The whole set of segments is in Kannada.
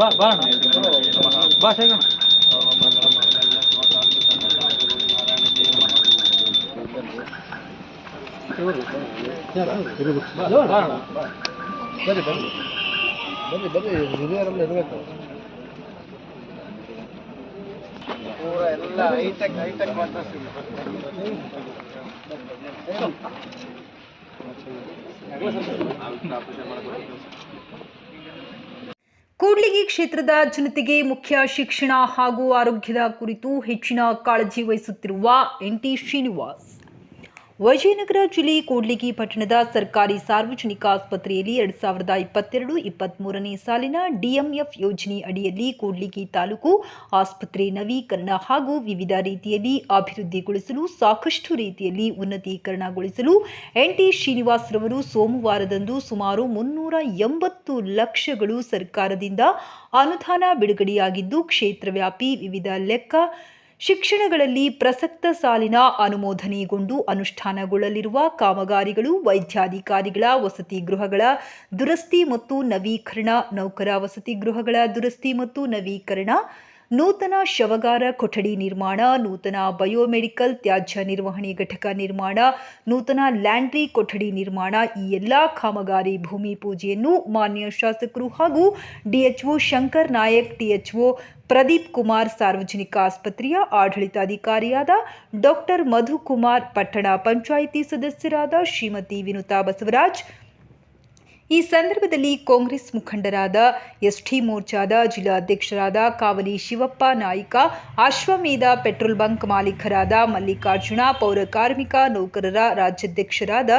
ಬಾ ಬಾ ಬಾ ಶೇಖ ಬರ್ರಿ ಬರ್ರಿ ಬರ್ರಿ ಬರ್ರಿ ಹಿರಿಯರೆಲ್ಲ ಇರಬೇಕು ಪೂರ ಎಲ್ಲ ಹೈಟೆಕ್ ಹೈಟೆಕ್ ಮಾತ್ರ ಕೂಡ್ಲಿಗಿ ಕ್ಷೇತ್ರದ ಜನತೆಗೆ ಮುಖ್ಯ ಶಿಕ್ಷಣ ಹಾಗೂ ಆರೋಗ್ಯದ ಕುರಿತು ಹೆಚ್ಚಿನ ಕಾಳಜಿ ವಹಿಸುತ್ತಿರುವ ಎನ್ ಟಿ ಶ್ರೀನಿವಾಸ್. ವಿಜಯನಗರ ಜಿಲ್ಲೆ ಕೂಡ್ಲಿಗಿ ಪಟ್ಟಣದ ಸರ್ಕಾರಿ ಸಾರ್ವಜನಿಕ ಆಸ್ಪತ್ರೆಯಲ್ಲಿ ಎರಡು ಸಾವಿರದ ಇಪ್ಪತ್ತೆರಡು ಇಪ್ಪತ್ತ್ಮೂರನೇ ಸಾಲಿನ ಡಿಎಂಎಫ್ ಯೋಜನೆ ಅಡಿಯಲ್ಲಿ ಕೂಡ್ಲಿಗಿ ತಾಲೂಕು ಆಸ್ಪತ್ರೆ ನವೀಕರಣ ಹಾಗೂ ವಿವಿಧ ರೀತಿಯಲ್ಲಿ ಅಭಿವೃದ್ಧಿಗೊಳಿಸಲು ಸಾಕಷ್ಟು ರೀತಿಯಲ್ಲಿ ಉನ್ನತೀಕರಣಗೊಳಿಸಲು ಎನ್ಟಿ ಶ್ರೀನಿವಾಸ್ ರವರು ಸೋಮವಾರದಂದು ಸುಮಾರು ಮುನ್ನೂರ ಎಂಬತ್ತು ಲಕ್ಷಗಳು ಸರ್ಕಾರದಿಂದ ಅನುದಾನ ಬಿಡುಗಡೆಯಾಗಿದ್ದು, ಕ್ಷೇತ್ರವ್ಯಾಪಿ ವಿವಿಧ ಲೆಕ್ಕ ಶಿಕ್ಷಣಗಳಲ್ಲಿ ಪ್ರಸಕ್ತ ಸಾಲಿನ ಅನುಮೋದನೆಗೊಂಡು ಅನುಷ್ಠಾನಗೊಳ್ಳಲಿರುವ ಕಾಮಗಾರಿಗಳು ವೈದ್ಯಾಧಿಕಾರಿಗಳ ವಸತಿ ಗೃಹಗಳ ದುರಸ್ತಿ ಮತ್ತು ನವೀಕರಣ, ನೌಕರ ವಸತಿ ಗೃಹಗಳ ದುರಸ್ತಿ ಮತ್ತು ನವೀಕರಣ ನೂತನ ಶವಗಾರ ಕೊಠಡಿ ನಿರ್ಮಾಣ, ನೂತನ ಬಯೋಮೆಡಿಕಲ್ ತ್ಯಾಜ್ಯ ನಿರ್ವಹಣೆ ಘಟಕ ನಿರ್ಮಾಣ, ನೂತನ ಲ್ಯಾಂಡ್ರಿ ಕೊಠಡಿ ನಿರ್ಮಾಣ, ಈ ಎಲ್ಲ ಕಾಮಗಾರಿ ಭೂಮಿ ಪೂಜೆಯನ್ನು ಮಾನ್ಯ ಶಾಸಕರು ಹಾಗೂ ಡಿಎಚ್ಒ ಶಂಕರ್ ನಾಯಕ್ ಡಿಎಚ್ಒ ಪ್ರದೀಪ್ ಕುಮಾರ್ ಸಾರ್ವಜನಿಕ ಆಸ್ಪತ್ರೆಯ ಆಡಳಿತಾಧಿಕಾರಿಯಾದ ಡಾಕ್ಟರ್ ಮಧುಕುಮಾರ್, ಪಟ್ಟಣ ಪಂಚಾಯಿತಿ ಸದಸ್ಯರಾದ ಶ್ರೀಮತಿ ವಿನುತಾ ಬಸವರಾಜ್ ಈ ಸಂದರ್ಭದಲ್ಲಿ ಕಾಂಗ್ರೆಸ್ ಮುಖಂಡರಾದ ಎಸ್ಟಿ ಮೋರ್ಚಾದ ಜಿಲ್ಲಾಧ್ಯಕ್ಷರಾದ ಕಾವಲಿ ಶಿವಪ್ಪ ನಾಯ್ಕ, ಅಶ್ವಮೇಧ ಪೆಟ್ರೋಲ್ ಬಂಕ್ ಮಾಲೀಕರಾದ ಮಲ್ಲಿಕಾರ್ಜುನ, ಪೌರ ಕಾರ್ಮಿಕ ನೌಕರರ ರಾಜ್ಯಾಧ್ಯಕ್ಷರಾದ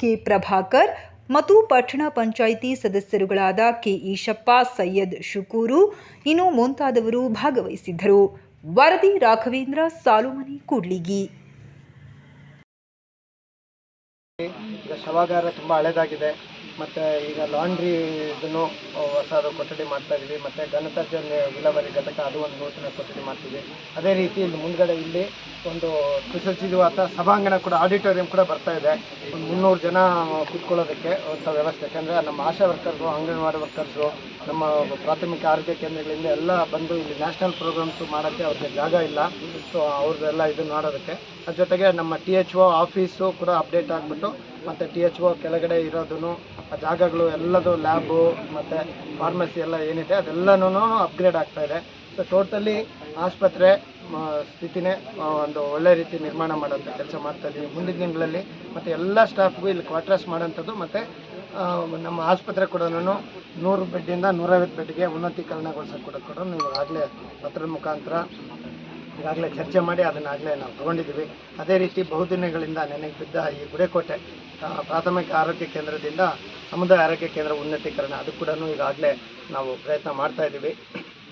ಕೆ ಪ್ರಭಾಕರ್ ಮತ್ತು ಪಟ್ಟಣ ಪಂಚಾಯಿತಿ ಸದಸ್ಯರುಗಳಾದ ಕೆ ಈಶಪ್ಪ, ಸೈಯದ್ ಶುಕೂರು ಇನ್ನು ಮುಂತಾದವರು ಭಾಗವಹಿಸಿದ್ದರು. ವರದಿ ರಾಘವೇಂದ್ರ, ಸಾಲುಮನಿ, ಕೂಡ್ಲಿಗಿ. ಶವಾಗಾರ ತುಂಬ ಹಳೇದಾಗಿದೆ. ಮತ್ತು ಈಗ ಲಾಂಡ್ರಿ ಇದನ್ನು ಹೊಸದು ಕೊಠಡಿ ಮಾಡ್ತಾ ಇದ್ದೀವಿ ಮತ್ತು ಘನತ್ಯಾಜ್ಯ ವಿಲೇವಾರಿ ಘಟಕ, ಅದು ಒಂದು ನೂತನ ಕೊಠಡಿ ಮಾಡ್ತೀವಿ ಅದೇ ರೀತಿ ಇಲ್ಲಿ ಮುಂದ್ಗಡೆ ಇಲ್ಲಿ ಒಂದು ಸುಸಜ್ಜಿತವಾದ ಸಭಾಂಗಣ ಕೂಡ ಆಡಿಟೋರಿಯಂ ಕೂಡ ಬರ್ತಾ ಇದೆ. ಒಂದು ಮುನ್ನೂರು ಜನ ಕೂತ್ಕೊಳ್ಳೋದಕ್ಕೆ ಅಂತ ವ್ಯವಸ್ಥೆ. ಯಾಕಂದರೆ ನಮ್ಮ ಆಶಾ ವರ್ಕರ್ಸು ಅಂಗನವಾಡಿ ವರ್ಕರ್ಸು ನಮ್ಮ ಪ್ರಾಥಮಿಕ ಆರೋಗ್ಯ ಕೇಂದ್ರಗಳಿಂದ ಎಲ್ಲ ಬಂದು ಇಲ್ಲಿ ನ್ಯಾಷನಲ್ ಪ್ರೋಗ್ರಾಮ್ಸು ಮಾಡೋಕ್ಕೆ ಅವ್ರಿಗೆ ಜಾಗ ಇಲ್ಲ. ಸೊ ಅವ್ರದ್ದೆಲ್ಲ ಇದು ಮಾಡೋದಕ್ಕೆ ಜೊತೆಗೆ ನಮ್ಮ ಟಿ ಎಚ್ ಒ ಆಫೀಸು ಕೂಡ ಅಪ್ಡೇಟ್ ಆಗಿಬಿಟ್ಟು ಮತ್ತು ಟಿ ಎಚ್ ಒ ಕೆಳಗಡೆ ಇರೋದನ್ನು ಆ ಜಾಗಗಳು ಎಲ್ಲದು ಲ್ಯಾಬು ಮತ್ತು ಫಾರ್ಮಸಿ ಎಲ್ಲ ಏನಿದೆ ಅದೆಲ್ಲನೂ ಅಪ್ಗ್ರೇಡ್ ಆಗ್ತಾ ಇದೆ. ಸೊ ಟೋಟಲಿ ಆಸ್ಪತ್ರೆ ಸ್ಥಿತಿನೇ ಒಂದು ಒಳ್ಳೆ ರೀತಿ ನಿರ್ಮಾಣ ಮಾಡೋಂಥ ಕೆಲಸ ಮಾಡ್ತಾ ಇದ್ದೀವಿ ಮುಂದಿನ ದಿನಗಳಲ್ಲಿ ಮತ್ತು ಎಲ್ಲ ಸ್ಟಾಫ್ಗೂ ಇಲ್ಲಿ ಕ್ವಾರ್ಟರ್ಸ್ ಮಾಡೋಂಥದ್ದು ಮತ್ತು ನಮ್ಮ ಆಸ್ಪತ್ರೆ ಕೂಡ ನೂರು ಬೆಡ್ಡಿಂದ ನೂರೈವತ್ತು ಬೆಡ್ಗೆ ಉನ್ನತೀಕರಣಗೊಳಿಸೋಕೆ ಕೂಡ ಕೂಡ ಆಗಲೇ ಪತ್ರದ ಮುಖಾಂತರ ಈಗಾಗಲೇ ಚರ್ಚೆ ಮಾಡಿ ಅದನ್ನಾಗಲೇ ನಾವು ತಗೊಂಡಿದ್ದೀವಿ. ಅದೇ ರೀತಿ ಬಹುದಿನಗಳಿಂದ ನೆನೆಗೆ ಬಿದ್ದ ಈ ಗುಡೇಕೋಟೆ ಪ್ರಾಥಮಿಕ ಆರೋಗ್ಯ ಕೇಂದ್ರದಿಂದ ಸಮುದಾಯ ಆರೋಗ್ಯ ಕೇಂದ್ರ ಉನ್ನತೀಕರಣ, ಅದು ಕೂಡ ಈಗಾಗಲೇ ನಾವು ಪ್ರಯತ್ನ ಮಾಡ್ತಾ ಇದ್ದೀವಿ.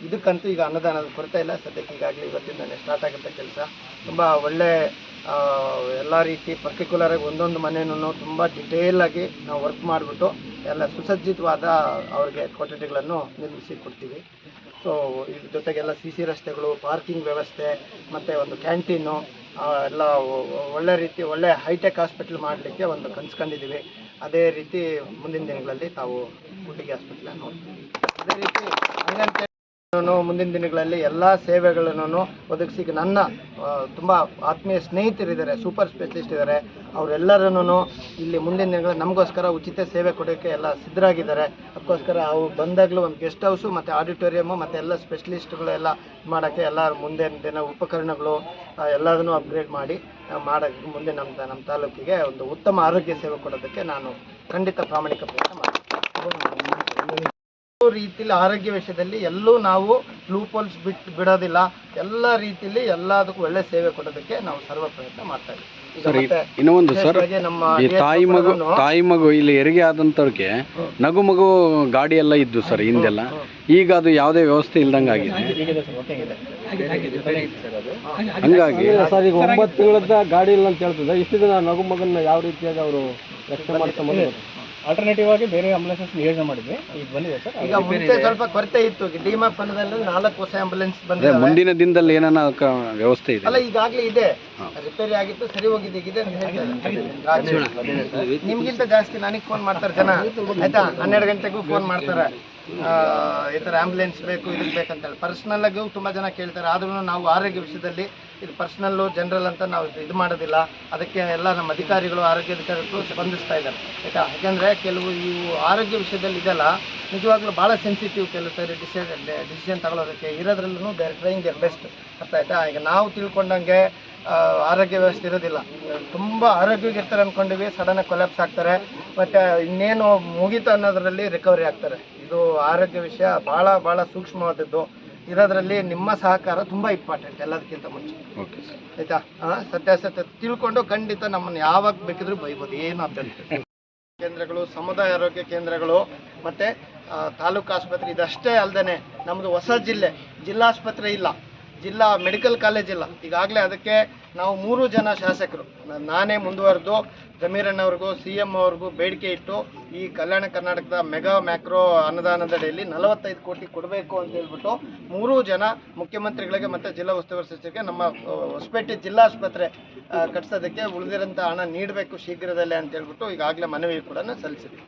ಇದಕ್ಕಂತೂ ಈಗ ಅನುದಾನದ ಕೊರತೆ ಇಲ್ಲ. ಸದ್ಯಕ್ಕೆ ಈಗಾಗಲೇ ಇವತ್ತಿಂದಲೇ ಸ್ಟಾರ್ಟ್ ಆಗುತ್ತೆ ಕೆಲಸ. ತುಂಬ ಒಳ್ಳೆ ಎಲ್ಲ ರೀತಿ ಪರ್ಟಿಕ್ಯುಲರಾಗಿ ಒಂದೊಂದು ಮನೆಯನ್ನು ತುಂಬ ಡಿಟೇಲಾಗಿ ನಾವು ವರ್ಕ್ ಮಾಡಿಬಿಟ್ಟು ಎಲ್ಲ ಸುಸಜ್ಜಿತವಾದ ಅವ್ರಿಗೆ ಕೊಠಡಿಗಳನ್ನು ನಿರ್ಮಿಸಿ ಕೊಡ್ತೀವಿ. ಇದ್ರ ಜೊತೆಗೆಲ್ಲ ಸಿ ಸಿ ರಸ್ತೆಗಳು ಪಾರ್ಕಿಂಗ್ ವ್ಯವಸ್ಥೆ, ಮತ್ತು ಒಂದು ಕ್ಯಾಂಟೀನು ಎಲ್ಲ ಒಳ್ಳೆ ರೀತಿ, ಒಳ್ಳೆ ಹೈಟೆಕ್ ಹಾಸ್ಪಿಟ್ಲ್ ಮಾಡಲಿಕ್ಕೆ ಒಂದು ಕನ್ಸ್ಕೊಂಡಿದ್ದೀವಿ ಅದೇ ರೀತಿ ಮುಂದಿನ ದಿನಗಳಲ್ಲಿ ತಾವು ಗುಡ್ಡಿಗೆ ಹಾಸ್ಪಿಟ್ಲ ನೋಡ್ತೀವಿ. ಅದೇ ರೀತಿ ಹಂಗಂತ ಮುಂದಿನ ದಿನಗಳಲ್ಲಿ ಎಲ್ಲ ಸೇವೆಗಳನ್ನು ಒದಗಿಸಿ ನನ್ನ ತುಂಬ ಆತ್ಮೀಯ ಸ್ನೇಹಿತರಿದ್ದಾರೆ, ಸೂಪರ್ ಸ್ಪೆಷಲಿಸ್ಟ್ ಇದ್ದಾರೆ. ಅವರೆಲ್ಲರನ್ನು ಇಲ್ಲಿ ಮುಂದಿನ ದಿನಗಳಲ್ಲಿ ನಮಗೋಸ್ಕರ ಉಚಿತ ಸೇವೆ ಕೊಡೋಕ್ಕೆ ಎಲ್ಲ ಸಿದ್ಧರಾಗಿದ್ದಾರೆ. ಅದಕ್ಕೋಸ್ಕರ ಅವ್ರು ಬಂದಾಗಲೂ ಒಂದು ಗೆಸ್ಟ್ ಹೌಸು ಮತ್ತು ಆಡಿಟೋರಿಯಮು ಮತ್ತು ಎಲ್ಲ ಸ್ಪೆಷಲಿಸ್ಟ್ಗಳೆಲ್ಲ ಮಾಡೋಕ್ಕೆ ಎಲ್ಲ ಮುಂದಿನ ದಿನ ಉಪಕರಣಗಳು ಎಲ್ಲದನ್ನೂ ಅಪ್ಗ್ರೇಡ್ ಮಾಡಿ ಮಾಡೋಕ್ಕೆ ಮುಂದೆ ನಮ್ಮ ನಮ್ಮ ತಾಲೂಕಿಗೆ ಒಂದು ಉತ್ತಮ ಆರೋಗ್ಯ ಸೇವೆ ಕೊಡೋದಕ್ಕೆ ನಾನು ಖಂಡಿತ ಪ್ರಾಮಾಣಿಕ ಪ್ರಯತ್ನ ಮಾಡ್ತೀನಿ. ರೀತಿಯಲ್ಲಿ ಆರೋಗ್ಯ ವಿಷಯದಲ್ಲಿ ಎಲ್ಲೂ ನಾವು ಲೂಪೋಲ್ಸ್ ಬಿಟ್ಟು ಬಿಡೋದಿಲ್ಲ. ಎಲ್ಲ ರೀತಿಯಲ್ಲಿ ಎಲ್ಲದಕ್ಕೂ ಒಳ್ಳೆ ಸೇವೆ ಕೊಡೋದಕ್ಕೆ ನಾವು ಸರ್ವ ಪ್ರಯತ್ನ ಮಾಡ್ತಾ ಇದ್ದೀವಿ. ಈಗ ಸರ್ ಮತ್ತೆ ಇನ್ನೂ ಒಂದು ಸರ್ ವಿಶೇಷವಾಗಿ ನಮ್ಮ ಈ ತಾಯಿ ಮಗು ತಾಯಿ ಮಗು ಇಲ್ಲಿ ಹೆರಿಗೆ ಆದಂಥವ್ರಿಗೆ ನಗು ಮಗು ಗಾಡಿ ಎಲ್ಲ ಇದ್ದು ಸರ್ ಹಿಂದೆಲ್ಲ. ಈಗ ಅದು ಯಾವುದೇ ವ್ಯವಸ್ಥೆ ಇಲ್ದಂಗೆ ಆಗಿದೆ ಹಂಗಾಗಿ ಸರ್ ಈಗ ಒಂಬತ್ತು ತಿಂಗಳದ ಗಾಡಿ ಇಲ್ಲ ಅಂತ ಹೇಳ್ತದೆ ಇಷ್ಟು ದಿನ ನಗು ಮಗನ್ನ ಯಾವ ರೀತಿಯಾಗಿ ಅವರು ರಕ್ಷಣೆ ಮಾಡ್ಕೊಂಬಂದು ಆಲ್ಟರ್ನೇಟಿವ್ ಆಗಿ ಬೇರೆ ಆಂಬುಲೆನ್ಸಸ್ ನಿಯೋಜನೆ ಮಾಡಿದ್ವಿ ಈಗ ಬಂದಿದೆ ಸರ್ ಈಗ ಮುಂಚೆ ಸ್ವಲ್ಪ ಕೊರತೆ ಇತ್ತು ಡಿಮಾ ಫಂಡದಲ್ಲಿ ನಾಲ್ಕು ಹೊಸ ಆಂಬುಲೆನ್ಸ್ ಬಂದಿದೆ ಮುಂದಿನ ದಿನದಲ್ಲಿ ಏನಾನ ವ್ಯವಸ್ಥೆ ಇದೆ ಅಲ್ಲ ಈಗಾಗಲೇ ಇದೆ ರಿಪೇರಿ ಆಗಿತ್ತು ಸರಿ ಹೋಗಿದೆ ಇದೆ ಅಂತ ಹೇಳ್ತಾರೆ ನಿಮ್ಗಿಂತ ಜಾಸ್ತಿ ನನಗೆ ಫೋನ್ ಮಾಡ್ತಾರೆ ಜನ ಆಯ್ತಾ ಹನ್ನೆರಡು ಗಂಟೆಗೂ ಫೋನ್ ಮಾಡ್ತಾರೆ ಈ ಥರ ಆಂಬುಲೆನ್ಸ್ ಬೇಕು ಇದಕ್ಕೆ ಬೇಕಂತೇಳಿ. ಪರ್ಸ್ನಲ್ ಆಗಿ ತುಂಬ ಜನ ಕೇಳ್ತಾರೆ. ಆದ್ರೂ ನಾವು ಆರೋಗ್ಯ ವಿಷಯದಲ್ಲಿ ಇದು ಪರ್ಸ್ನಲ್ಲು ಜನರಲ್ ಅಂತ ನಾವು ಇದು ಮಾಡೋದಿಲ್ಲ. ಅದಕ್ಕೆ ಎಲ್ಲ ನಮ್ಮ ಅಧಿಕಾರಿಗಳು, ಆರೋಗ್ಯ ಅಧಿಕಾರಿಗಳು ಸ್ಪಂದಿಸ್ತಾ ಇದ್ದಾರೆ. ಆಯ್ತಾ? ಯಾಕೆಂದರೆ ಕೆಲವು ಇವು ಆರೋಗ್ಯ ವಿಷಯದಲ್ಲಿ ಇದೆಲ್ಲ ನಿಜವಾಗ್ಲೂ ಭಾಳ ಸೆನ್ಸಿಟಿವ್ ಕೆಲವು ಡಿಸಿಷನ್ ಡಿಸಿಷನ್ ತಗೊಳ್ಳೋದಕ್ಕೆ ಇರೋದ್ರಲ್ಲೂ ಬೇರೆ ಟ್ರೈಂಗ್ ದ ಬೆಸ್ಟ್ ಅರ್ಥ ಆಯ್ತಾ? ಈಗ ನಾವು ತಿಳ್ಕೊಂಡಂಗೆ ಆರೋಗ್ಯ ವ್ಯವಸ್ಥೆ ಇರೋದಿಲ್ಲ. ತುಂಬ ಆರೋಗ್ಯವಾಗಿರ್ತಾರೆ ಅಂದ್ಕೊಂಡಿವಿ ಸಡನ್ನಾಗಿ ಕೊಲ್ಯಾಪ್ಸ್ ಆಗ್ತಾರೆ. ಮತ್ತು ಇನ್ನೇನು ಮುಗೀತು ಅನ್ನೋದರಲ್ಲಿ ರಿಕವರಿ ಆಗ್ತಾರೆ. ಇದು ಆರೋಗ್ಯ ವಿಷಯ ಬಹಳ ಬಹಳ ಸೂಕ್ಷ್ಮವಾದದ್ದು. ಇರೋದ್ರಲ್ಲಿ ನಿಮ್ಮ ಸಹಕಾರ ತುಂಬಾ ಇಂಪಾರ್ಟೆಂಟ್ ಎಲ್ಲದಕ್ಕಿಂತ ಮುಂಚೆ. ಆಯ್ತಾ? ಹಾಂ ಸತ್ಯಾಸತ್ಯ ತಿಳ್ಕೊಂಡು ಖಂಡಿತ ನಮ್ಮನ್ನು ಯಾವಾಗ ಬೇಕಿದ್ರೂ ಬೈಬೋದು ಏನು ಅಂತ ಕೇಂದ್ರಗಳು ಸಮುದಾಯ ಆರೋಗ್ಯ ಕೇಂದ್ರಗಳು ಮತ್ತೆ ತಾಲೂಕು ಆಸ್ಪತ್ರೆ ಇದಷ್ಟೇ ಅಲ್ಲದೆ ನಮ್ಮದು ಹೊಸ ಜಿಲ್ಲೆ ಜಿಲ್ಲಾಸ್ಪತ್ರೆ ಇಲ್ಲ. ಜಿಲ್ಲಾ ಮೆಡಿಕಲ್ ಕಾಲೇಜ್ ಇಲ್ಲ. ಈಗಾಗಲೇ ಅದಕ್ಕೆ ನಾವು ಮೂರು ಜನ ಶಾಸಕರು. ನಾನೇ ಮುಂದುವರೆದು ಜಮೀರಣ್ಣವ್ರಿಗೂ ಸಿ ಎಂ ಅವ್ರಿಗೂ ಬೇಡಿಕೆ ಇಟ್ಟು ಈ ಕಲ್ಯಾಣ ಕರ್ನಾಟಕದ ಮೆಗಾ ಮ್ಯಾಕ್ರೋ ಅನುದಾನದಡಿಯಲ್ಲಿ ನಲವತ್ತೈದು ಕೋಟಿ ಕೊಡಬೇಕು ಅಂತ ಹೇಳ್ಬಿಟ್ಟು ಮೂರೂ ಜನ ಮುಖ್ಯಮಂತ್ರಿಗಳಿಗೆ ಮತ್ತು ಜಿಲ್ಲಾ ಉಸ್ತುವಾರಿ ಸಚಿವರಿಗೆ ನಮ್ಮ ಹೊಸಪೇಟೆ ಜಿಲ್ಲಾಸ್ಪತ್ರೆ ಕಟ್ಟಿಸೋದಕ್ಕೆ ಉಳಿದಿರೋಂಥ ಹಣ ನೀಡಬೇಕು ಶೀಘ್ರದಲ್ಲೇ ಅಂತ ಹೇಳ್ಬಿಟ್ಟು ಈಗಾಗಲೇ ಮನವಿ ಕೂಡ ಸಲ್ಲಿಸಿದ್ವಿ.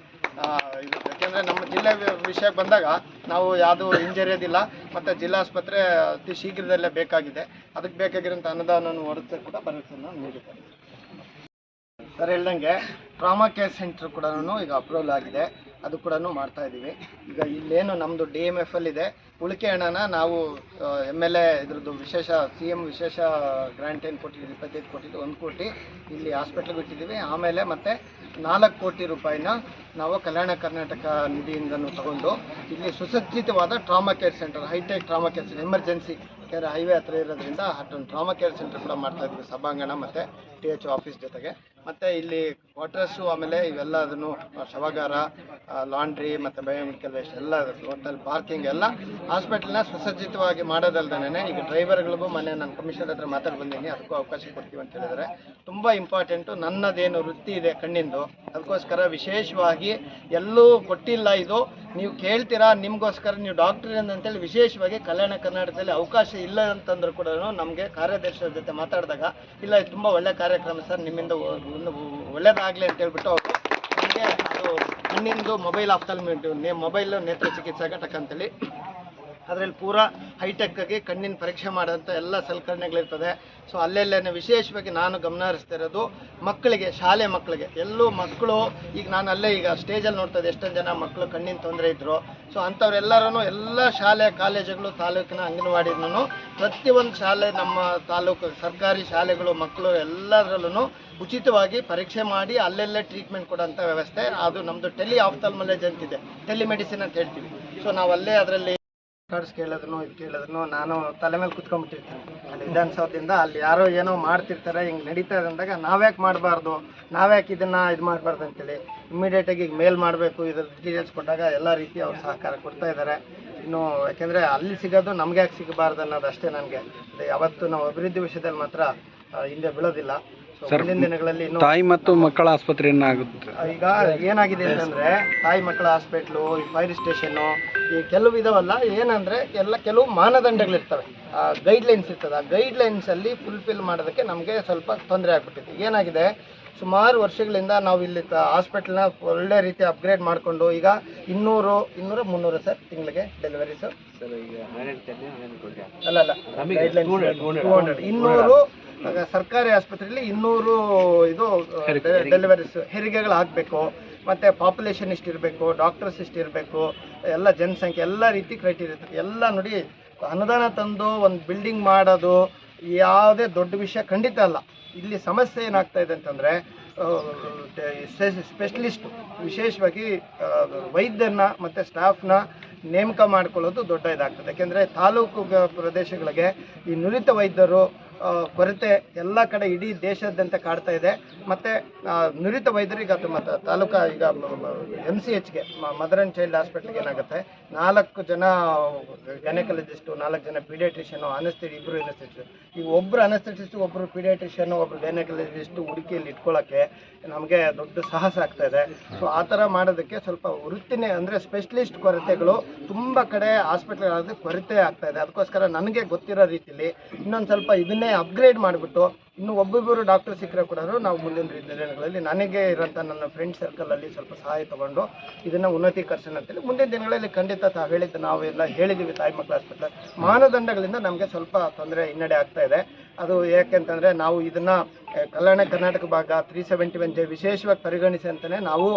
ಯಾಕೆಂದರೆ ನಮ್ಮ ಜಿಲ್ಲೆ ವಿಷಯಕ್ಕೆ ಬಂದಾಗ ನಾವು ಯಾವುದೂ ಹಿಂಜರಿಯೋದಿಲ್ಲ. ಮತ್ತು ಜಿಲ್ಲಾಸ್ಪತ್ರೆ ಅತಿ ಶೀಘ್ರದಲ್ಲೇ ಬೇಕಾಗಿದೆ. ಅದಕ್ಕೆ ಬೇಕಾಗಿರೋಂಥ ಅನುದಾನವನ್ನು ಹೊರತು ಕೂಡ ಭರವಸೆಯನ್ನು ನೀಡಿದ್ದಾರೆ ಸರ್, ಹೇಳ್ದಂಗೆ ಟ್ರಾಮಾ ಕೇರ್ ಸೆಂಟರ್ ಕೂಡ ಈಗ ಅಪ್ರೂವಲ್ ಆಗಿದೆ. ಅದು ಕೂಡ ಮಾಡ್ತಾ ಇದ್ದೀವಿ. ಈಗ ಇಲ್ಲೇನು ನಮ್ಮದು ಡಿ ಎಂ ಎಫ್ ಇದೆ ಉಳಿಕೆ ಹಣನ ನಾವು ಎಂ ಎಲ್ ಎ ಇದ್ರದ್ದು ವಿಶೇಷ ಸಿ ಎಂ ವಿಶೇಷ ಗ್ರ್ಯಾಂಟ್ ಏನು ಕೊಟ್ಟಿದ್ದೀವಿ ಇಪ್ಪತ್ತೈದು ಕೋಟಿ ಒಂದು ಕೋಟಿ ಇಲ್ಲಿ ಹಾಸ್ಪಿಟ್ಲ್ಗೆ ಇಟ್ಟಿದ್ದೀವಿ. ಆಮೇಲೆ ಮತ್ತೆ ನಾಲ್ಕು ಕೋಟಿ ರೂಪಾಯಿನ ನಾವು ಕಲ್ಯಾಣ ಕರ್ನಾಟಕ ನಿಧಿಯಿಂದನೂ ತಗೊಂಡು ಇಲ್ಲಿ ಸುಸಜ್ಜಿತವಾದ trauma care centre hitech trauma care centre emergency care highway ಹತ್ರ ಇರೋದ್ರಿಂದ ಟ್ರಾಮಾ ಕೇರ್ ಸೆಂಟರ್ ಕೂಡ ಮಾಡ್ತಾ ಇದ್ದೀವಿ. ಸಭಾಂಗಣ ಮತ್ತು ಟಿ ಎಚ್ ಆಫೀಸ್ ಜೊತೆಗೆ. ಮತ್ತು ಇಲ್ಲಿ ಕ್ವಾರ್ಟರ್ಸು ಆಮೇಲೆ ಇವೆಲ್ಲ ಅದನ್ನು ಶವಾಗಾರ ಲಾಂಡ್ರಿ ಮತ್ತು ಬಯೋಮೆಡಿಕಲ್ ವೇಸ್ಟ್ ಎಲ್ಲ ಹೋಟೆಲ್ ಪಾರ್ಕಿಂಗ್ ಎಲ್ಲ ಹಾಸ್ಪಿಟಲ್ನ ಸುಸಜ್ಜಿತವಾಗಿ ಮಾಡೋದಲ್ದೇ ಈಗ ಡ್ರೈವರ್ಗಳಿಗೂ ಮೊನ್ನೆ ನಾನು ಕಮಿಷನರ್ ಹತ್ರ ಮಾತಾಡಿ ಬಂದೀನಿ ಅದಕ್ಕೂ ಅವಕಾಶ ಕೊಡ್ತೀವಿ ಅಂತ ಹೇಳಿದರೆ ತುಂಬ ಇಂಪಾರ್ಟೆಂಟು ನನ್ನದೇನು ವೃತ್ತಿ ಇದೆ ಕಣ್ಣಿಂದು, ಅದಕ್ಕೋಸ್ಕರ ವಿಶೇಷವಾಗಿ ಎಲ್ಲೂ ಕೊಟ್ಟಿಲ್ಲ ಇದು. ನೀವು ಕೇಳ್ತೀರಾ, ನಿಮಗೋಸ್ಕರ ನೀವು ಡಾಕ್ಟರ್ ಅಂತೇಳಿ ವಿಶೇಷವಾಗಿ ಕಲ್ಯಾಣ ಕರ್ನಾಟಕದಲ್ಲಿ ಅವಕಾಶ ಇಲ್ಲ ಅಂತಂದ್ರೂ ಕೂಡ ನಮಗೆ ಕಾರ್ಯದರ್ಶಿಯ ಜೊತೆ ಮಾತಾಡಿದಾಗ, ಇಲ್ಲ, ಇದು ತುಂಬ ಒಳ್ಳೆ ಕಾರ್ಯಕ್ರಮ ಸರ್, ನಿಮ್ಮಿಂದ ಒಂದು ಒಳ್ಳೇದಾಗಲಿ ಅಂತ ಹೇಳ್ಬಿಟ್ಟು ಅವರು ಅದು ಕಣ್ಣಿಂದು ಮೊಬೈಲ್ ಆಫ್ತಲ್ಮೆಂಟ್ ಮೊಬೈಲ್ ನೇತ್ರ ಚಿಕಿತ್ಸಾ ಘಟಕ ಅಂತೇಳಿ ಅದರಲ್ಲಿ ಪೂರಾ ಆಗಿ ಕಣ್ಣಿನ ಪರೀಕ್ಷೆ ಮಾಡೋಂಥ ಎಲ್ಲ ಸಲಕರಣೆಗಳಿರ್ತದೆ. ಸೊ ಅಲ್ಲೆಲ್ಲೇ ವಿಶೇಷವಾಗಿ ನಾನು ಗಮನ ಹರಿಸ್ತಾ ಇರೋದು ಮಕ್ಕಳಿಗೆ, ಶಾಲೆ ಮಕ್ಕಳಿಗೆ. ಎಲ್ಲೂ ಮಕ್ಕಳು, ಈಗ ನಾನು ಅಲ್ಲೇ ಈಗ ಸ್ಟೇಜಲ್ಲಿ ನೋಡ್ತಾ ಇದ್ದೆ, ಎಷ್ಟೊಂದು ಜನ ಮಕ್ಕಳು ಕಣ್ಣಿನ ತೊಂದರೆ ಇದ್ದರು ಸೊ ಅಂಥವ್ರೆಲ್ಲರೂ ಎಲ್ಲ ಶಾಲೆ, ಕಾಲೇಜುಗಳು, ತಾಲೂಕಿನ ಅಂಗನವಾಡಿನೂ ಪ್ರತಿಯೊಂದು ಶಾಲೆ ನಮ್ಮ ತಾಲೂಕು ಸರ್ಕಾರಿ ಶಾಲೆಗಳು, ಮಕ್ಕಳು ಎಲ್ಲದರಲ್ಲೂ ಉಚಿತವಾಗಿ ಪರೀಕ್ಷೆ ಮಾಡಿ ಅಲ್ಲೆಲ್ಲೇ ಟ್ರೀಟ್ಮೆಂಟ್ ಕೊಡೋಂಥ ವ್ಯವಸ್ಥೆ. ಅದು ನಮ್ಮದು ಟೆಲಿ ಆಫ್ತಲ್ಮಲೇಜ್ ಅಂತಿದೆ ಟೆಲಿಮೆಡಿಸಿನ್ ಅಂತ ಹೇಳ್ತೀವಿ. ಸೊ ನಾವು ಅಲ್ಲೇ ಅದರಲ್ಲಿ ಕಾರ್ಡ್ಸ್ ಕೇಳಿದ್ರು ಇದು ಕೇಳಿದ್ರು ನಾನು ತಲೆ ಮೇಲೆ ಕುತ್ಕೊಂಡ್ಬಿಟ್ಟಿರ್ತೀನಿ. ಅಲ್ಲಿ ವಿಧಾನಸೌಧದಿಂದ ಅಲ್ಲಿ ಯಾರೋ ಏನೋ ಮಾಡ್ತಿರ್ತಾರೆ ಹಿಂಗೆ ನಡೀತಾ ಇದೆ ಅಂದಾಗ ನಾವ್ಯಾಕೆ ಮಾಡಬಾರ್ದು ನಾವ್ಯಾಕೆ ಇದನ್ನು ಇದು ಮಾಡಬಾರ್ದು ಅಂತೇಳಿ. ಇಮ್ಮಿಡಿಯೇಟಾಗಿ ಈಗ ಮೇಲ್ ಮಾಡಬೇಕು ಇದ್ರ ಡೀಟೇಲ್ಸ್ ಕೊಟ್ಟಾಗ ಎಲ್ಲ ರೀತಿ ಅವ್ರು ಸಹಕಾರ ಕೊಡ್ತಾ ಇದ್ದಾರೆ ಇನ್ನು ಯಾಕೆಂದರೆ ಅಲ್ಲಿ ಸಿಗೋದು ನಮ್ಗೆ ಯಾಕೆ ಸಿಗಬಾರ್ದು ಅನ್ನೋದು ಅಷ್ಟೇ ನನಗೆ ಯಾವತ್ತು ನಾವು ಅಭಿವೃದ್ಧಿ ವಿಷಯದಲ್ಲಿ ಮಾತ್ರ ಹಿಂದೆ ಬೀಳೋದಿಲ್ಲ. ಮುಂದಿನ ದಿನಗಳಲ್ಲಿ ತಾಯಿ ಮತ್ತು ಮಕ್ಕಳ ಆಸ್ಪತ್ರೆ ಈಗ ಏನಾಗಿದೆ ಅಂತಂದ್ರೆ ತಾಯಿ ಮಕ್ಕಳ ಹಾಸ್ಪಿಟ್ಲು ಫೈರ್ ಸ್ಟೇಷನ್ನು ಈ ಕೆಲವು ಇದಾವಲ್ಲ ಏನಂದ್ರೆ ಎಲ್ಲ ಕೆಲವು ಮಾನದಂಡಗಳಿರ್ತವೆ. ಗೈಡ್ಲೈನ್ಸ್ ಇರ್ತದೆ. ಆ ಗೈಡ್ಲೈನ್ಸಲ್ಲಿ ಫುಲ್ಫಿಲ್ ಮಾಡೋದಕ್ಕೆ ನಮಗೆ ಸ್ವಲ್ಪ ತೊಂದರೆ ಆಗ್ಬಿಟ್ಟಿದೆ. ಏನಾಗಿದೆ? ಸುಮಾರು ವರ್ಷಗಳಿಂದ ನಾವು ಇಲ್ಲಿ ಹಾಸ್ಪಿಟ್ಲನ್ನ ಒಳ್ಳೆ ರೀತಿ ಅಪ್ಗ್ರೇಡ್ ಮಾಡಿಕೊಂಡು ಈಗ ಇನ್ನೂರು ಇನ್ನೂರ ಮುನ್ನೂರು ಸರ್ ತಿಂಗಳಿಗೆ ಡೆಲಿವರಿ ಸರ್. ಅಲ್ಲ ಅಲ್ಲ. ಗೈಡ್ಲೈನ್ಸ್ ಇನ್ನೂರು ಸರ್ಕಾರಿ ಆಸ್ಪತ್ರೆಯಲ್ಲಿ ಇನ್ನೂರು ಇದು ಡೆಲಿವರಿಸ್ ಹೆರಿಗೆಗಳು ಆಗಬೇಕು. ಮತ್ತು ಪಾಪ್ಯುಲೇಷನ್ ಇಷ್ಟಿರಬೇಕು ಡಾಕ್ಟರ್ಸ್ ಇಷ್ಟಿರಬೇಕು ಎಲ್ಲ ಜನಸಂಖ್ಯೆ, ಎಲ್ಲ ರೀತಿ ಕ್ರೈಟೀರಿಯಾ ಎಲ್ಲ ನೋಡಿ, ಅನುದಾನ ತಂದು ಒಂದು ಬಿಲ್ಡಿಂಗ್ ಮಾಡೋದು ಯಾವುದೇ ದೊಡ್ಡ ವಿಷಯ ಖಂಡಿತ ಅಲ್ಲ. ಇಲ್ಲಿ ಸಮಸ್ಯೆ ಏನಾಗ್ತಾ ಇದೆ ಅಂತಂದರೆ ಸ್ಪೆಷಲಿಸ್ಟ್ ವಿಶೇಷವಾಗಿ ವೈದ್ಯರನ್ನ ಮತ್ತು ಸ್ಟಾಫ್ನ ನೇಮಕ ಮಾಡ್ಕೊಳ್ಳೋದು ದೊಡ್ಡ ಇದಾಗ್ತದೆ. ಯಾಕೆಂದರೆ ತಾಲೂಕು ಪ್ರದೇಶಗಳಿಗೆ ಈ ನುರಿತ ವೈದ್ಯರು ಕೊರತೆ ಎಲ್ಲ ಕಡೆ ಇಡೀ ದೇಶದಂತೆ ಕಾಡ್ತಾ ಇದೆ. ಮತ್ತು ನುರಿತ ವೈದ್ಯರಿಗೆ ಅದು ಮತ್ತು ತಾಲೂಕಾ ಈಗ ಎಂ ಸಿ ಎಚ್ಗೆ ಮದರ್ ಆ್ಯಂಡ್ ಚೈಲ್ಡ್ ಹಾಸ್ಪಿಟ್ಲಿಗೆ ಏನಾಗುತ್ತೆ? ನಾಲ್ಕು ಜನ ಗೈನಕಾಲಜಿಸ್ಟು ನಾಲ್ಕು ಜನ ಪೀಡಿಯಾಟ್ರಿಷಿಯನು ಅನಸ್ತಿ ಇಬ್ಬರು ಅನಸ್ತಿಸ್ಟ್ ಈಗ ಒಬ್ಬರು ಅನಸ್ತಿಸ್ಟ್ ಒಬ್ಬರು ಪೀಡಿಯಾಟ್ರಿಷಿಯನು ಒಬ್ಬರು ಗೈನಕಾಲಜಿಸ್ಟು ಹುಡುಕಿಯಲ್ಲಿ ಇಟ್ಕೊಳ್ಳೋಕ್ಕೆ ನಮಗೆ ದೊಡ್ಡ ಸಾಹಸ ಆಗ್ತಾ ಇದೆ. ಸೊ ಆ ಥರ ಮಾಡೋದಕ್ಕೆ ಸ್ವಲ್ಪ ವೃತ್ತಿನೇ ಅಂದರೆ ಸ್ಪೆಷಲಿಸ್ಟ್ ಕೊರತೆಗಳು ತುಂಬ ಕಡೆ ಹಾಸ್ಪಿಟ್ಲ್ಗಳಲ್ಲಿ ಕೊರತೆ ಆಗ್ತಾ ಇದೆ. ಅದಕ್ಕೋಸ್ಕರ ನನಗೆ ಗೊತ್ತಿರೋ ರೀತಿಯಲ್ಲಿ ಇನ್ನೊಂದು ಸ್ವಲ್ಪ ಇದನ್ನೇ ಅಪ್ಗ್ರೇಡ್ ಮಾಡಿಬಿಟ್ಟು ಇನ್ನು ಒಬ್ಬೊಬ್ಬರು ಡಾಕ್ಟರ್ ಸಿಕ್ಕರೆ ಕೂಡ ನಾವು ಮುಂದಿನ ದಿನಗಳಲ್ಲಿ ನನಗೆ ಇರೋಂಥ ನನ್ನ ಫ್ರೆಂಡ್ ಸರ್ಕಲಲ್ಲಿ ಸ್ವಲ್ಪ ಸಹಾಯ ತಗೊಂಡು ಇದನ್ನು ಉನ್ನತೀಕರಿಸೋಣ ಅಂತೇಳಿ ಮುಂದಿನ ದಿನಗಳಲ್ಲಿ ಖಂಡಿತ ತಾವು ಹೇಳಿದ್ದು ನಾವೆಲ್ಲ ಹೇಳಿದ್ದೀವಿ ತಾಯಿ ಮಕ್ಕಳ ಆಸ್ಪತ್ರೆ. ಮಾನದಂಡಗಳಿಂದ ನಮಗೆ ಸ್ವಲ್ಪ ತೊಂದರೆ ಹಿನ್ನಡೆ ಆಗ್ತಾ ಇದೆ. ಅದು ಯಾಕೆಂತಂದರೆ ನಾವು ಇದನ್ನು ಕಲ್ಯಾಣ ಕರ್ನಾಟಕ ಭಾಗ ತ್ರೀ ಸೆವೆಂಟಿ ಒನ್ ಜೆ ವಿಶೇಷವಾಗಿ ಪರಿಗಣಿಸಿ ಅಂತಲೇ ನಾವು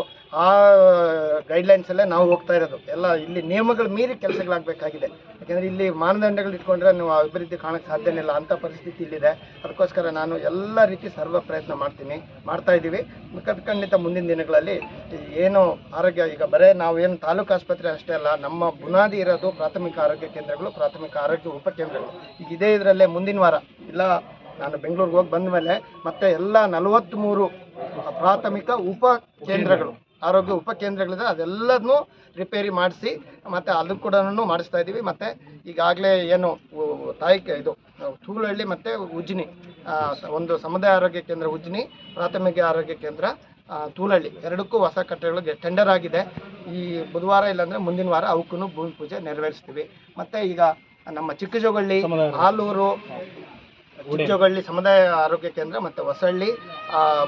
ಆ ಗೈಡ್ಲೈನ್ಸಲ್ಲೇ ನಾವು ಹೋಗ್ತಾ ಇರೋದು. ಎಲ್ಲ ಇಲ್ಲಿ ನಿಯಮಗಳು ಮೀರಿ ಕೆಲಸಗಳಾಗಬೇಕಾಗಿದೆ. ಯಾಕೆಂದರೆ ಇಲ್ಲಿ ಮಾನದಂಡಗಳು ಇಟ್ಕೊಂಡ್ರೆ ನೀವು ಅಭಿವೃದ್ಧಿ ಕಾಣಕ್ಕೆ ಸಾಧ್ಯನೇ ಇಲ್ಲ. ಅಂಥ ಪರಿಸ್ಥಿತಿ ಇಲ್ಲಿದೆ. ಅದಕ್ಕೋಸ್ಕರ ನಾನು ಎಲ್ಲ ರೀತಿ ಸರ್ವ ಪ್ರಯತ್ನ ಮಾಡ್ತೀನಿ, ಮಾಡ್ತಾ ಇದ್ದೀವಿ. ಖಂಡಿತ ಮುಂದಿನ ದಿನಗಳಲ್ಲಿ ಏನು ಆರೋಗ್ಯ, ಈಗ ಬರೇ ನಾವು ಏನು ತಾಲೂಕು ಆಸ್ಪತ್ರೆ ಅಷ್ಟೇ ಅಲ್ಲ, ನಮ್ಮ ಬುನಾದಿ ಇರೋದು ಪ್ರಾಥಮಿಕ ಆರೋಗ್ಯ ಕೇಂದ್ರಗಳು, ಪ್ರಾಥಮಿಕ ಆರೋಗ್ಯ ಉಪಕೇಂದ್ರಗಳು. ಈಗ ಇದೇ ಇದರಲ್ಲೇ ಮುಂದಿನ ವಾರ, ಇಲ್ಲ, ನಾನು ಬೆಂಗಳೂರಿಗೆ ಹೋಗಿ ಬಂದ ಮೇಲೆ ಮತ್ತೆ ಎಲ್ಲ ನಲವತ್ತ್ಮೂರು ಪ್ರಾಥಮಿಕ ಉಪ ಕೇಂದ್ರಗಳು, ಆರೋಗ್ಯ ಉಪಕೇಂದ್ರಗಳಿದೆ ಅದೆಲ್ಲದನ್ನು ರಿಪೇರಿ ಮಾಡಿಸಿ, ಮತ್ತು ಅದು ಕೂಡ ಮಾಡಿಸ್ತಾ ಇದ್ದೀವಿ. ಮತ್ತು ಈಗಾಗಲೇ ಏನು ತಾಯಿ ಇದು ತೂಳಹಳ್ಳಿ ಮತ್ತು ಸ- ಒಂದು ಸಮುದಾಯ ಆರೋಗ್ಯ ಕೇಂದ್ರ ಉಜ್ನಿ ಪ್ರಾಥಮಿಕ ಆರೋಗ್ಯ ಕೇಂದ್ರ ತೂಲಳ್ಳಿ. ಎರಡಕ್ಕೂ ಹೊಸ ಕಟ್ಟಡಗಳಿಗೆ ಟೆಂಡರ್ ಆಗಿದೆ. ಈ ಬುಧವಾರ ಇಲ್ಲಾಂದ್ರೆ ಮುಂದಿನ ವಾರ ಅವಕ್ಕೂ ಭೂಮಿ ಪೂಜೆ ನೆರವೇರಿಸ್ತೀವಿ. ಮತ್ತೆ ಈಗ ನಮ್ಮ ಚಿಕ್ಕಜೋಗಳ್ಳಿ ಆಲೂರು ಚಿಕ್ಕಜೋಗಳ್ಳಿ ಸಮುದಾಯ ಆರೋಗ್ಯ ಕೇಂದ್ರ ಮತ್ತು ಹೊಸಳ್ಳಿ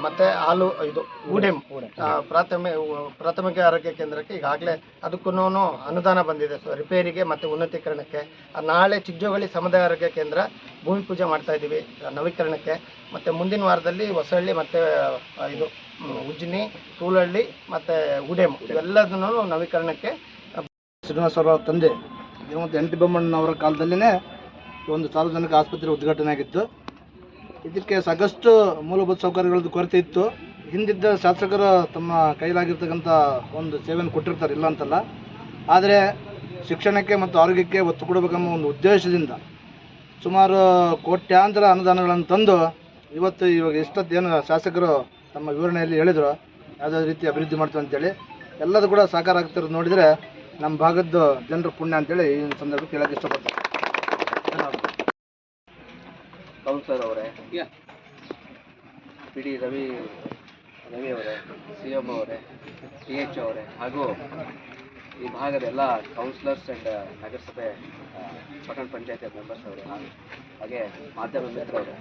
ಮತ್ತೆ ಹಾಲು ಇದು ಊಡೆಂ ಪ್ರಾಥಮಿಕ ಪ್ರಾಥಮಿಕ ಆರೋಗ್ಯ ಕೇಂದ್ರಕ್ಕೆ ಈಗಾಗಲೇ ಅದಕ್ಕೂ ಅನುದಾನ ಬಂದಿದೆ. ಸೊ ರಿಪೇರಿಗೆ ಮತ್ತು ಉನ್ನತೀಕರಣಕ್ಕೆ ನಾಳೆ ಚಿಕ್ಕಜೋಗಳ್ಳಿ ಸಮುದಾಯ ಆರೋಗ್ಯ ಕೇಂದ್ರ ಭೂಮಿ ಪೂಜೆ ಮಾಡ್ತಾ ಇದ್ದೀವಿ ನವೀಕರಣಕ್ಕೆ. ಮತ್ತು ಮುಂದಿನ ವಾರದಲ್ಲಿ ಹೊಸಳ್ಳಿ ಮತ್ತು ಇದು ಉಜ್ನಿ ತೂಲಹಳ್ಳಿ ಮತ್ತು ಉಡೆಂ ಇವೆಲ್ಲದನ್ನು ನವೀಕರಣಕ್ಕೆ ಶ್ರೀನಿವಾಸ ತಂದೆ ಶ್ರೀಮಂತ ಎನ್ ಟಿ ಬೊಮ್ಮಣ್ಣನವರ ಕಾಲದಲ್ಲಿನೇ ಒಂದು ಸಾರ್ವಜನಿಕ ಆಸ್ಪತ್ರೆ ಉದ್ಘಾಟನೆ ಆಗಿತ್ತು. ಇದಕ್ಕೆ ಸಾಕಷ್ಟು ಮೂಲಭೂತ ಸೌಕರ್ಯಗಳದ್ದು ಕೊರತೆ ಇತ್ತು. ಹಿಂದಿದ್ದ ಶಾಸಕರು ತಮ್ಮ ಕೈಲಾಗಿರ್ತಕ್ಕಂಥ ಒಂದು ಸೇವೆಯನ್ನು ಕೊಟ್ಟಿರ್ತಾರೆ, ಇಲ್ಲ ಅಂತಲ್ಲ. ಆದರೆ ಶಿಕ್ಷಣಕ್ಕೆ ಮತ್ತು ಆರೋಗ್ಯಕ್ಕೆ ಒತ್ತು ಕೊಡಬೇಕೆಂಬ ಒಂದು ಉದ್ದೇಶದಿಂದ ಸುಮಾರು ಕೋಟ್ಯಾಂತರ ಅನುದಾನಗಳನ್ನು ತಂದು ಇವತ್ತು ಇವಾಗ ಏನು ಶಾಸಕರು ತಮ್ಮ ವಿವರಣೆಯಲ್ಲಿ ಹೇಳಿದರು, ಯಾವುದೇ ರೀತಿ ಅಭಿವೃದ್ಧಿ ಮಾಡ್ತೀವಿ ಅಂತೇಳಿ. ಎಲ್ಲದೂ ಕೂಡ ಸಾಕಾರ ಆಗ್ತಿರೋದು ನೋಡಿದರೆ ನಮ್ಮ ಭಾಗದ್ದು ಜನರ ಪುಣ್ಯ ಅಂತೇಳಿ ಈ ಸಂದರ್ಭಕ್ಕೆ ಹೇಳೋಕ್ಕೆ ಇಷ್ಟಪಡ್ತೀನಿ. ಕೌನ್ಸಿಲರ್ ಅವರೇ. ಪಿ ಡಿ ರವಿ ರವಿ ಅವರೇ ಸಿ ಎಂ ಅವರೇ ಟಿ ಎಚ್ ಅವರೇ ಹಾಗೂ ಈ ಭಾಗದ ಎಲ್ಲ ಕೌನ್ಸಿಲರ್ಸ್ ಆ್ಯಂಡ್ ನಗರಸಭೆ ಪಟ್ಟಣ ಪಂಚಾಯತಿ ಮೆಂಬರ್ಸ್ ಅವರು. ಹಾಗೆ ಮಾಧ್ಯಮ ಮಿತ್ರರು.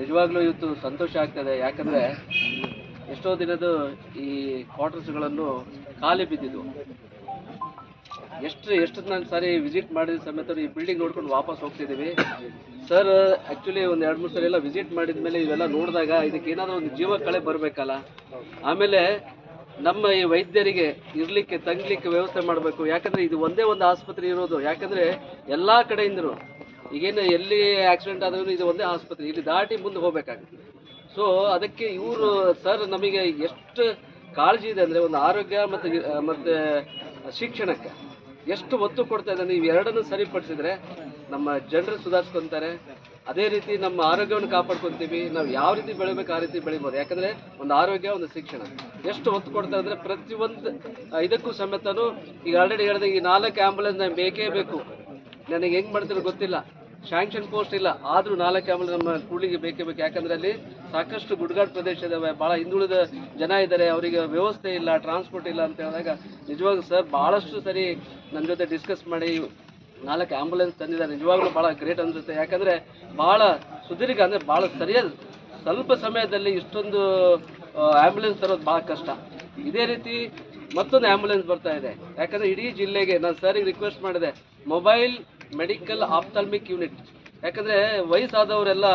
ನಿಜವಾಗ್ಲೂ ಇವತ್ತು ಸಂತೋಷ ಆಗ್ತದೆ. ಯಾಕಂದರೆ ಎಷ್ಟೋ ದಿನದ ಈ ಕ್ವಾರ್ಟರ್ಸ್ಗಳನ್ನು ಖಾಲಿ ಬಿದ್ದಿದ್ವು. ಎಷ್ಟು ಎಷ್ಟು ನಾನು ಸಾರಿ ವಿಸಿಟ್ ಮಾಡಿದ ಸಮೇತ ಈ ಬಿಲ್ಡಿಂಗ್ ನೋಡ್ಕೊಂಡು ವಾಪಸ್ ಹೋಗ್ತಿದ್ದೀವಿ. ಸರ್ ಆ್ಯಕ್ಚುಲಿ ಒಂದು ಎರಡು ಮೂರು ಸಲ ಎಲ್ಲ ವಿಸಿಟ್ ಮಾಡಿದ ಮೇಲೆ ಇವೆಲ್ಲ ನೋಡಿದಾಗ ಇದಕ್ಕೆ ಏನಾದರೂ ಒಂದು ಜೀವ ಕಳೆ ಬರಬೇಕಲ್ಲ? ಆಮೇಲೆ ನಮ್ಮ ಈ ವೈದ್ಯರಿಗೆ ಇರಲಿಕ್ಕೆ, ತಂಗ್ಲಿಕ್ಕೆ ವ್ಯವಸ್ಥೆ ಮಾಡಬೇಕು. ಯಾಕಂದರೆ ಇದು ಒಂದೇ ಒಂದು ಆಸ್ಪತ್ರೆ ಇರೋದು. ಯಾಕಂದರೆ ಎಲ್ಲ ಕಡೆಯಿಂದರು ಈಗೇನು ಎಲ್ಲಿ ಆಕ್ಸಿಡೆಂಟ್ ಆದ್ರೂ ಇದು ಒಂದೇ ಆಸ್ಪತ್ರೆ. ಇಲ್ಲಿ ದಾಟಿ ಮುಂದೆ ಹೋಗಬೇಕಾಗುತ್ತೆ. ಸೊ ಅದಕ್ಕೆ ಇವರು ಸರ್ ನಮಗೆ ಎಷ್ಟು ಕಾಳಜಿ ಇದೆ ಅಂದರೆ ಒಂದು ಆರೋಗ್ಯ ಮತ್ತು ಮತ್ತು ಶಿಕ್ಷಣಕ್ಕೆ. ಎಷ್ಟು ಒತ್ತು ಕೊಡ್ತಾ ಇದ್ದಾನೆ ನೀವು ಎರಡನ್ನೂ ಸರಿಪಡಿಸಿದ್ರೆ ನಮ್ಮ ಜನರು ಸುಧಾರಿಸ್ಕೊಂತಾರೆ. ಅದೇ ರೀತಿ ನಮ್ಮ ಆರೋಗ್ಯವನ್ನು ಕಾಪಾಡ್ಕೊತೀವಿ, ನಾವು ಯಾವ ರೀತಿ ಬೆಳಿಬೇಕು ಆ ರೀತಿ ಬೆಳಿಬೋದು. ಯಾಕಂದರೆ ಒಂದು ಆರೋಗ್ಯ, ಒಂದು ಶಿಕ್ಷಣ. ಎಷ್ಟು ಒತ್ತು ಕೊಡ್ತಾ ಇದ್ರೆ ಪ್ರತಿಯೊಂದು ಇದಕ್ಕೂ ಸಮೇತನೂ ಈಗ ಆಲ್ರೆಡಿ ಹೇಳಿದೆ, ಈ ನಾಲ್ಕು ಆ್ಯಂಬುಲೆನ್ಸ್ ನಾನು ಬೇಕೇ ಬೇಕು. ನನಗೆ ಹೆಂಗೆ ಮಾಡ್ತೀರೋ ಗೊತ್ತಿಲ್ಲ. ಶಾಂಕ್ಷನ್ ಪೋಸ್ಟ್ ಇಲ್ಲ. ಆದರೂ ನಾಲ್ಕು ಆಂಬುಲೆನ್ಸ್ ನಮ್ಮ ಕೂಡ್ಲಿಗೆ ಬೇಕೇ ಬೇಕು. ಯಾಕಂದರೆ ಅಲ್ಲಿ ಸಾಕಷ್ಟು ಗುಡ್ಗಾಡು ಪ್ರದೇಶ ಇದಾವೆ. ಭಾಳ ಹಿಂದುಳಿದ ಜನ ಇದ್ದಾರೆ ಅವರಿಗೆ ವ್ಯವಸ್ಥೆ ಇಲ್ಲ ಟ್ರಾನ್ಸ್ಪೋರ್ಟ್ ಇಲ್ಲ ಅಂತ ಹೇಳಿದಾಗ ನಿಜವಾಗ್ಲೂ ಸರ್ ಭಾಳಷ್ಟು ಸರಿ ನನ್ನ ಜೊತೆ ಡಿಸ್ಕಸ್ ಮಾಡಿ ನಾಲ್ಕು ಆ್ಯಂಬುಲೆನ್ಸ್ ತಂದಿದ್ದಾರೆ. ನಿಜವಾಗ್ಲೂ ಭಾಳ ಗ್ರೇಟ್ ಅನಿಸುತ್ತೆ. ಯಾಕಂದರೆ ಭಾಳ ಸುದೀರ್ಘ ಅಂದರೆ ಭಾಳ ಸರಿಯಾದ ಸ್ವಲ್ಪ ಸಮಯದಲ್ಲಿ ಇಷ್ಟೊಂದು ಆ್ಯಂಬುಲೆನ್ಸ್ ತರೋದು ಭಾಳ ಕಷ್ಟ. ಇದೇ ರೀತಿ ಮತ್ತೊಂದು ಆ್ಯಂಬುಲೆನ್ಸ್ ಬರ್ತಾ ಇದೆ. ಯಾಕಂದರೆ ಇಡೀ ಜಿಲ್ಲೆಗೆ ನಾನು ಸರಿಗೆ ರಿಕ್ವೆಸ್ಟ್ ಮಾಡಿದೆ. ಮೊಬೈಲ್ ಮೆಡಿಕಲ್ ಆಪ್ತಾಲ್ಮಿಕ್ ಯೂನಿಟ್ ಯಾಕಂದ್ರೆ ವಯಸ್ಸಾದವರೆಲ್ಲ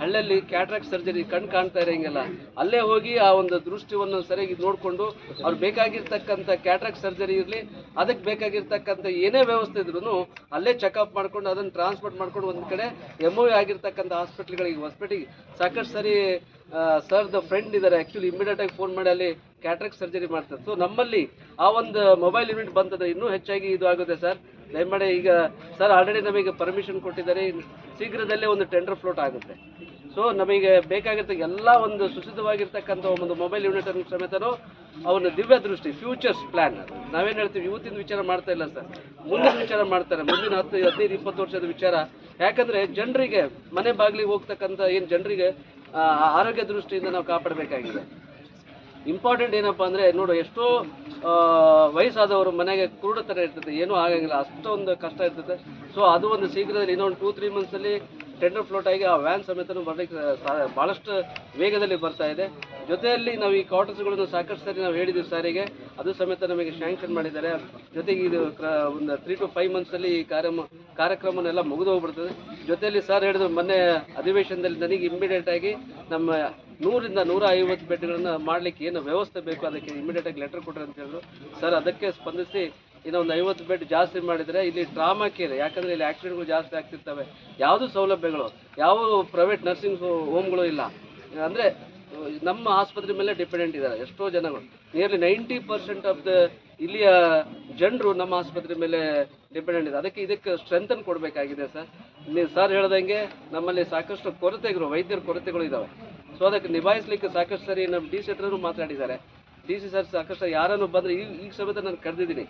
ಹಳ್ಳಿಯಲ್ಲಿ ಕ್ಯಾಟ್ರಾಕ್ಟ್ ಸರ್ಜರಿ ಕಣ್ಣು ಕಾಣ್ತಾ ಇರೋಂಗೆಲ್ಲ. ಅಲ್ಲೇ ಹೋಗಿ ಆ ಒಂದು ದೃಷ್ಟಿಯನ್ನು ಸರಿಯಾಗಿ ನೋಡಿಕೊಂಡು ಅವ್ರು ಬೇಕಾಗಿರ್ತಕ್ಕಂಥ ಕ್ಯಾಟ್ರಾಕ್ಟ್ ಸರ್ಜರಿ ಇರಲಿ, ಅದಕ್ಕೆ ಬೇಕಾಗಿರ್ತಕ್ಕಂಥ ಏನೇ ವ್ಯವಸ್ಥೆ ಇದ್ರೂ ಅಲ್ಲೇ ಚೆಕಪ್ ಮಾಡ್ಕೊಂಡು ಅದನ್ನು ಟ್ರಾನ್ಸ್ಪೋರ್ಟ್ ಮಾಡ್ಕೊಂಡು ಒಂದು ಕಡೆ ಎಂ ಆಗಿರ್ತಕ್ಕಂಥ ಹಾಸ್ಪಿಟ್ಲ್ಗಳಿಗೆ ಹಾಸ್ಪಿಟ್ಲಿಗೆ ಸಾಕಷ್ಟು ಸರಿ ಸರ್ದ ಫ್ರೆಂಡ್ ಇದ್ದಾರೆ ಆ್ಯಕ್ಚುಲಿ ಇಮಿಡಿಯೇಟ್ ಆಗಿ ಫೋನ್ ಮಾಡಿ ಅಲ್ಲಿ ಕ್ಯಾಟ್ರಾಕ್ಟ್ ಸರ್ಜರಿ ಮಾಡ್ತಾರೆ. ಸೊ ನಮ್ಮಲ್ಲಿ ಆ ಒಂದು ಮೊಬೈಲ್ ಯೂನಿಟ್ ಬಂತಂದ್ರೆ ಇನ್ನೂ ಹೆಚ್ಚಾಗಿ ಇದು ಆಗುತ್ತೆ ಸರ್ ದಯಮಾಡಿ ಈಗ ಸರ್ ಆಲ್ರೆಡಿ ನಮಗೆ ಪರ್ಮಿಷನ್ ಕೊಟ್ಟಿದ್ದಾರೆ. ಶೀಘ್ರದಲ್ಲೇ ಒಂದು ಟೆಂಡರ್ ಫ್ಲೋಟ್ ಆಗುತ್ತೆ. ಸೊ ನಮಗೆ ಬೇಕಾಗಿರ್ತಕ್ಕ ಎಲ್ಲ ಒಂದು ಸುಸಿದ್ಧವಾಗಿರ್ತಕ್ಕಂಥ ಒಂದು ಮೊಬೈಲ್ ಯೂನಿಟ್ ಅನ್ನು ಸಮೇತನೂ ಅವನ ದಿವ್ಯ ದೃಷ್ಟಿ ಫ್ಯೂಚರ್ಸ್ ಪ್ಲಾನ್ ನಾವೇನು ಹೇಳ್ತೀವಿ? ಇವತ್ತಿನ ವಿಚಾರ ಮಾಡ್ತಾ ಇಲ್ಲ ಸರ್ ಮುಂದಿನ ವಿಚಾರ ಮಾಡ್ತಾರೆ. ಮುಂದಿನ ಹತ್ತು, ಹದಿನೈದು, ಇಪ್ಪತ್ತು ವರ್ಷದ ವಿಚಾರ. ಯಾಕಂದ್ರೆ ಜನರಿಗೆ, ಮನೆ ಬಾಗಿಲಿಗೆ ಹೋಗ್ತಕ್ಕಂಥ ಏನು ಜನರಿಗೆ ಆರೋಗ್ಯ ದೃಷ್ಟಿಯಿಂದ ನಾವು ಕಾಪಾಡಬೇಕಾಗಿದೆ. ಇಂಪಾರ್ಟೆಂಟ್ ಏನಪ್ಪ ಅಂದರೆ, ನೋಡು, ಎಷ್ಟೋ ವಯಸ್ಸಾದವರು ಮನೆಗೆ ಕುರುಡತನ ಇರ್ತದೆ. ಏನೂ ಆಗಂಗಿಲ್ಲ. ಅಷ್ಟೊಂದು ಕಷ್ಟ ಇರ್ತದೆ. ಸೊ ಅದು ಒಂದು ಶೀಘ್ರದಲ್ಲಿ ಇನ್ನೊಂದು ಟೂ ತ್ರೀ ಮಂತ್ಸಲ್ಲಿ ಟೆಂಡರ್ ಫ್ಲೋಟ್ ಆಗಿ ಆ ವ್ಯಾನ್ ಸಮೇತನೂ ಬರಲಿಕ್ಕೆ ಭಾಳಷ್ಟು ವೇಗದಲ್ಲಿ ಬರ್ತಾ ಇದೆ. ಜೊತೆಯಲ್ಲಿ ನಾವು ಈ ಕ್ವಾರ್ಟರ್ಸ್ಗಳನ್ನು ಸಾಕಷ್ಟು ಸರಿ ನಾವು ಹೇಳಿದ್ದೀವಿ ಸಾರಿಗೆ. ಅದು ಸಮೇತ ನಮಗೆ ಶ್ಯಾಂಕ್ಷನ್ ಮಾಡಿದ್ದಾರೆ. ಜೊತೆಗೆ ಇದು ಒಂದು ತ್ರೀ ಟು ಫೈವ್ ಮಂತ್ಸಲ್ಲಿ ಈ ಕಾರ್ಯಮ ಕಾರ್ಯಕ್ರಮನೆಲ್ಲ ಮುಗಿದು ಹೋಗ್ಬಿಡ್ತದೆ. ಜೊತೆಯಲ್ಲಿ ಸರ್ ಹೇಳಿದ್ರು, ಮೊನ್ನೆ ಅಧಿವೇಶನದಲ್ಲಿ ನನಗೆ ಇಮ್ಮಿಡಿಯೇಟ್ ಆಗಿ ನಮ್ಮ ನೂರಿಂದ ನೂರ ಐವತ್ತು ಬೆಡ್ಗಳನ್ನು ಮಾಡಲಿಕ್ಕೆ ಏನು ವ್ಯವಸ್ಥೆ ಬೇಕು? ಅದಕ್ಕೆ ಇಮಿಡಿಯೇಟ್ ಆಗಿ ಲೆಟರ್ ಕೊಡ್ರಿ ಅಂತ ಹೇಳಿದ್ರು. ಸರ್ ಅದಕ್ಕೆ ಸ್ಪಂದಿಸಿ ಇನ್ನೊಂದು ಐವತ್ತು ಬೆಡ್ ಜಾಸ್ತಿ ಮಾಡಿದರೆ ಇಲ್ಲಿ ಡ್ರಾಮಾ ಕೇರ್ ಯಾಕಂದರೆ ಇಲ್ಲಿ ಆ್ಯಕ್ಸಿಡೆಂಟ್ಗಳು ಜಾಸ್ತಿ ಆಗ್ತಿರ್ತವೆ. ಯಾವುದು ಸೌಲಭ್ಯಗಳು? ಯಾವ ಪ್ರೈವೇಟ್ ನರ್ಸಿಂಗ್ ಹೋಮ್ಗಳು ಇಲ್ಲ. ಅಂದರೆ, ನಮ್ಮ ಆಸ್ಪತ್ರೆ ಮೇಲೆ ಡಿಪೆಂಡೆಂಟ್ ಇದ್ದಾರೆ ಎಷ್ಟೋ ಜನಗಳು. Nearly ninety percent of the ಇಲ್ಲಿಯ ಜನರು ನಮ್ಮ ಆಸ್ಪತ್ರೆ ಮೇಲೆ ಡಿಪೆಂಡೆಂಟ್ ಇದೆ ಅದಕ್ಕೆ ಇದಕ್ಕೆ ಸ್ಟ್ರೆಂಥನ್ ಕೊಡಬೇಕಾಗಿದೆ ಸರ್ ನೀವು ಸರ್ ಹೇಳ್ದಂಗೆ ನಮ್ಮಲ್ಲಿ ಸಾಕಷ್ಟು ಕೊರತೆಗಳು, ವೈದ್ಯರ ಕೊರತೆಗಳು ಇದ್ದಾವೆ ಸೊ ಅದಕ್ಕೆ ನಿಭಾಯಿಸ್ಲಿಕ್ಕೆ ಸಾಕಷ್ಟು ಸರಿ ನಮ್ಮ ಡಿ ಸಿ ಹತ್ರನೂ ಮಾತಾಡಿದ್ದಾರೆ. ಡಿ ಸಿ ಸರ್ ಸಾಕಷ್ಟು ಯಾರನ್ನು ಬಂದರೆ ಈಗ ಈಗ ಸಮೇತ ನಾನು ಕರೆದಿದ್ದೀನಿ.